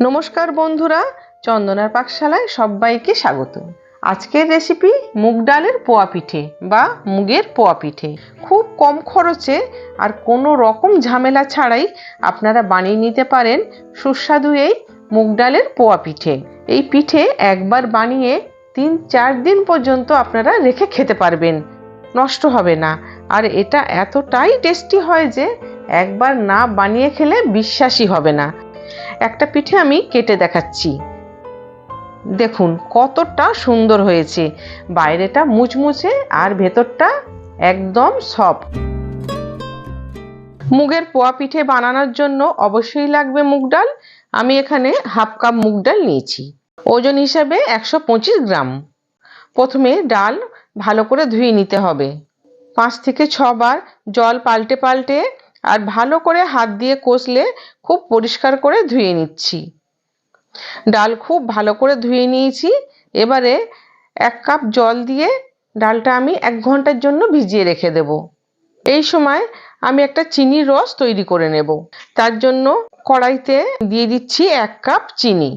নমস্কার বন্ধুরা, চন্দনার পাকশালায় সবাইকে স্বাগত। আজকের রেসিপি মুগ ডালের পোয়া পিঠে বা মুগের পোয়া পিঠে। খুব কম খরচে আর কোনো রকম ঝামেলা ছাড়াই আপনারা বানিয়ে নিতে পারেন সুস্বাদু এই মুগ ডালের পোয়া পিঠে। এই পিঠে একবার বানিয়ে তিন চার দিন পর্যন্ত আপনারা রেখে খেতে পারবেন। নষ্ট হবে না। আর এটা এতটাই টেস্টি হয় যে একবার না বানিয়ে খেলে বিশ্বাসই হবে না। একটা পিঠে আমি কেটে দেখাচ্ছি। দেখুন, কতটা সুন্দর হয়েছে। বাইরেটা মুচমুচে আর ভেতরটা একদম সফট। মুগের পোয়া পিঠে বানানোর জন্য অবশ্যই লাগবে মুগ ডাল। আমি এখানে হাফ কাপ মুগ ডাল নিয়েছি। ওজন হিসাবে একশো পঁচিশ গ্রাম। প্রথমে ডাল ভালো করে ধুয়ে নিতে হবে। পাঁচ থেকে ছবার জল পাল্টে পাল্টে আর ভালো করে হাত দিয়ে কষলে খুব পরিষ্কার করে ধুয়ে নিচ্ছি। ডাল খুব ভালো করে ধুয়ে নিয়েছি। এবারে এক কাপ জল দিয়ে ডালটা আমি এক ঘণ্টার জন্য ভিজিয়ে রেখে দেব। এই সময় আমি একটা চিনির রস তৈরি করে নেব। তার জন্য কড়াইতে দিয়ে দিচ্ছি এক কাপ চিনি।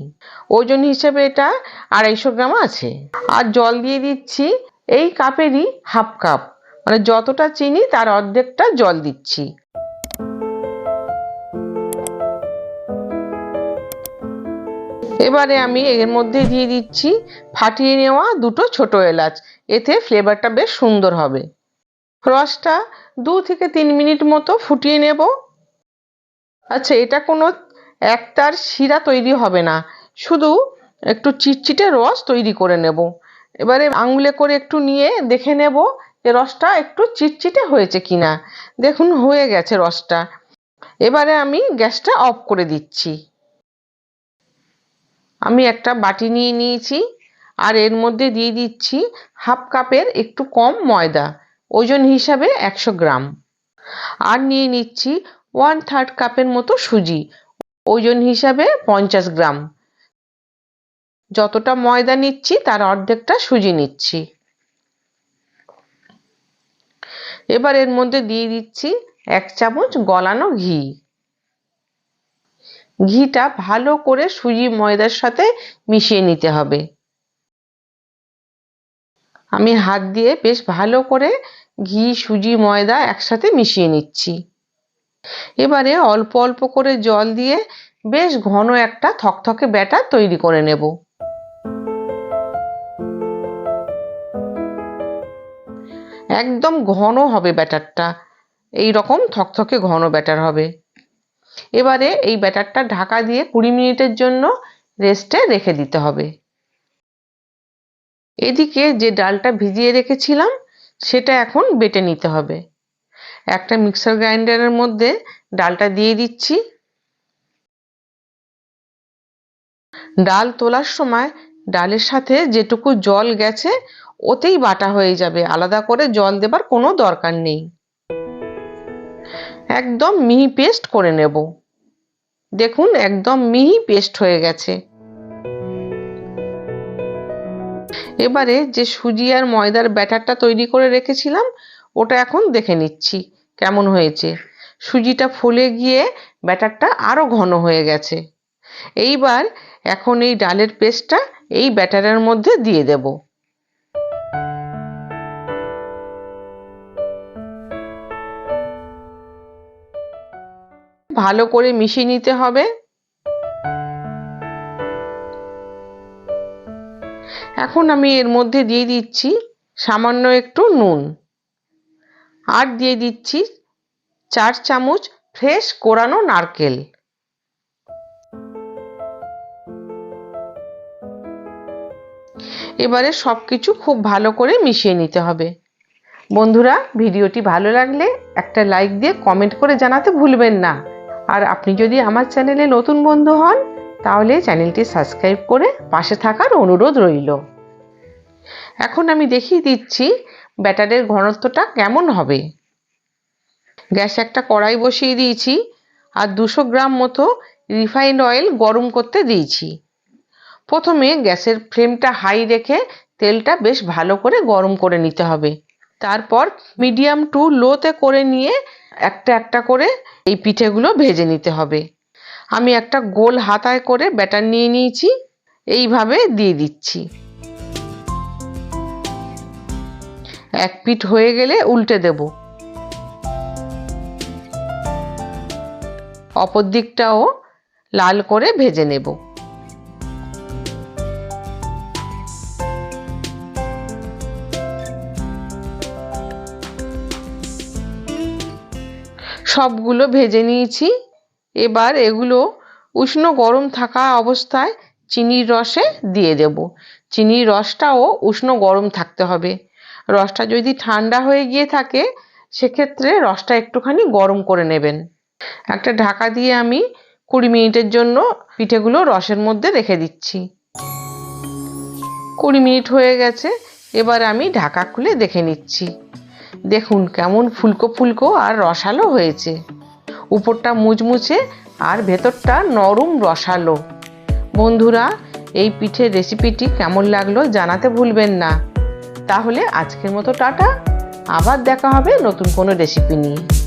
ওজন হিসেবে এটা আড়াইশো গ্রাম আছে। আর জল দিয়ে দিচ্ছি এই কাপেরই হাফ কাপ। মানে যতটা চিনি তার অর্ধেকটা জল দিচ্ছি। এবারে আমি এর মধ্যে দিয়ে দিচ্ছি, ফাটিয়ে নেওয়া দুটো ছোট এলাচ। এতে ফ্লেভারটা বেশ সুন্দর হবে। রসটা দু থেকে তিন মিনিট মতো ফুটিয়ে নেব। আচ্ছা এটা কোনো একটার শিরা তৈরি হবে না। শুধু একটু চিটচিটে রস তৈরি করে নেব। এবারে আঙুলে করে একটু নিয়ে দেখে নেব যে রসটা একটু চিটচিটে হয়েছে কিনা। দেখুন, হয়ে গেছে রসটা। এবারে আমি গ্যাসটা অফ করে দিচ্ছি। আমি একটা বাটি নিয়ে নিয়েছি আর এর মধ্যে দিয়ে দিচ্ছি হাফ কাপের একটু কম ময়দা, ওজন হিসাবে একশো গ্রাম। আর নিয়ে নিচ্ছি ওয়ান থার্ড কাপের মতো সুজি, ওজন হিসাবে পঞ্চাশ গ্রাম। যতটা ময়দা নিচ্ছি তার অর্ধেকটা সুজি নিচ্ছি। এবার এর মধ্যে দিয়ে দিচ্ছি এক চামচ গলানো ঘি। ঘিটা ভালো করে সুজি ময়দার সাথে মিশিয়ে নিতে হবে। আমি হাত দিয়ে বেশ ভালো করে ঘি, সুজি, ময়দা একসাথে মিশিয়ে নিচ্ছি। এবারে অল্প অল্প করে জল দিয়ে বেশ ঘন একটা থকথকে ব্যাটার তৈরি করে নেব। একদম ঘন হবে ব্যাটারটা। এই রকম থকথকে ঘন ব্যাটার হবে। এবারে এই ব্যাটারটা ঢাকা দিয়ে কুড়ি মিনিটের জন্য রেস্টে রেখে দিতে হবে। এদিকে যে ডালটা ভিজিয়ে রেখেছিলাম, সেটা এখন বেটে নিতে হবে। একটা মিক্সার গ্রাইন্ডারের মধ্যে ডালটা দিয়ে দিচ্ছি। ডাল তোলার সময় ডালের সাথে যেটুকু জল গেছে, ওতেই বাটা হয়ে যাবে। আলাদা করে জল দেবার কোনো দরকার নেই। একদম মিহি পেস্ট করে নেব। দেখুন, একদম মিহি পেস্ট হয়ে গেছে। এবারে যে সুজি আর ময়দার ব্যাটারটা তৈরি করে রেখেছিলাম, ওটা এখন দেখে নিচ্ছি কেমন হয়েছে। সুজিটা ফুলে গিয়ে ব্যাটারটা আরও ঘন হয়ে গেছে। এইবার এখন এই ডালের পেস্টটা এই ব্যাটারের মধ্যে দিয়ে দেবো। ভালো করে মিশিয়ে নিতে হবে। এখন আমি এর মধ্যে দিয়ে দিচ্ছি সামান্য একটু নুন। আর দিয়ে দিচ্ছি চার চামচ ফ্রেশ কোরানো নারকেল। এবারে সব কিছু খুব ভালো করে মিশিয়ে নিতে হবে। বন্ধুরা, ভিডিওটি ভালো লাগলে একটা লাইক দিয়ে কমেন্ট করে জানাতে ভুলবেন না। আর আপনি যদি আমার চ্যানেলে নতুন বন্ধু হন, তাহলে চ্যানেলটি সাবস্ক্রাইব করে পাশে থাকার অনুরোধ রইল। এখন আমি দেখিয়ে দিচ্ছি ব্যাটারের ঘনত্বটা কেমন হবে। গ্যাস একটা কড়াই বসিয়ে দিয়েছি আর দুশো গ্রাম মতো রিফাইন্ড অয়েল গরম করতে দিয়েছি। প্রথমে গ্যাসের ফ্লেমটা হাই রেখে তেলটা বেশ ভালো করে গরম করে নিতে হবে। তারপর মিডিয়াম টু লোতে করে নিয়ে একটা একটা করে এই পিঠেগুলো ভেজে নিতে হবে। আমি একটা গোল হাতায় করে ব্যাটার নিয়ে নিয়েছি, এইভাবে দিয়ে দিচ্ছি। এক পিঠ হয়ে গেলে উল্টে দেব। অপর দিকটাও লাল করে ভেজে নেব। সবগুলো ভেজে নিয়েছি। এবার এগুলো উষ্ণ গরম থাকা অবস্থায় চিনির রসে দিয়ে দেব। চিনির রসটাও উষ্ণ গরম থাকতে হবে। রসটা যদি ঠান্ডা হয়ে গিয়ে থাকে, সেক্ষেত্রে রসটা একটুখানি গরম করে নেবেন। একটা ঢাকা দিয়ে আমি কুড়ি মিনিটের জন্য পিঠেগুলো রসের মধ্যে রেখে দিচ্ছি। কুড়ি মিনিট হয়ে গেছে, এবার আমি ঢাকা খুলে দেখে নিচ্ছি। দেখুন কেমন ফুলকো ফুলকো আর রসালো হয়েছে। উপরটা মুচমুচে আর ভেতরটা নরম রসালো। বন্ধুরা, এই পিঠের রেসিপিটি কেমন লাগল জানাতে ভুলবেন না। তাহলে আজকের মতো টাটা। আবার দেখা হবে নতুন কোনো রেসিপি নিয়ে।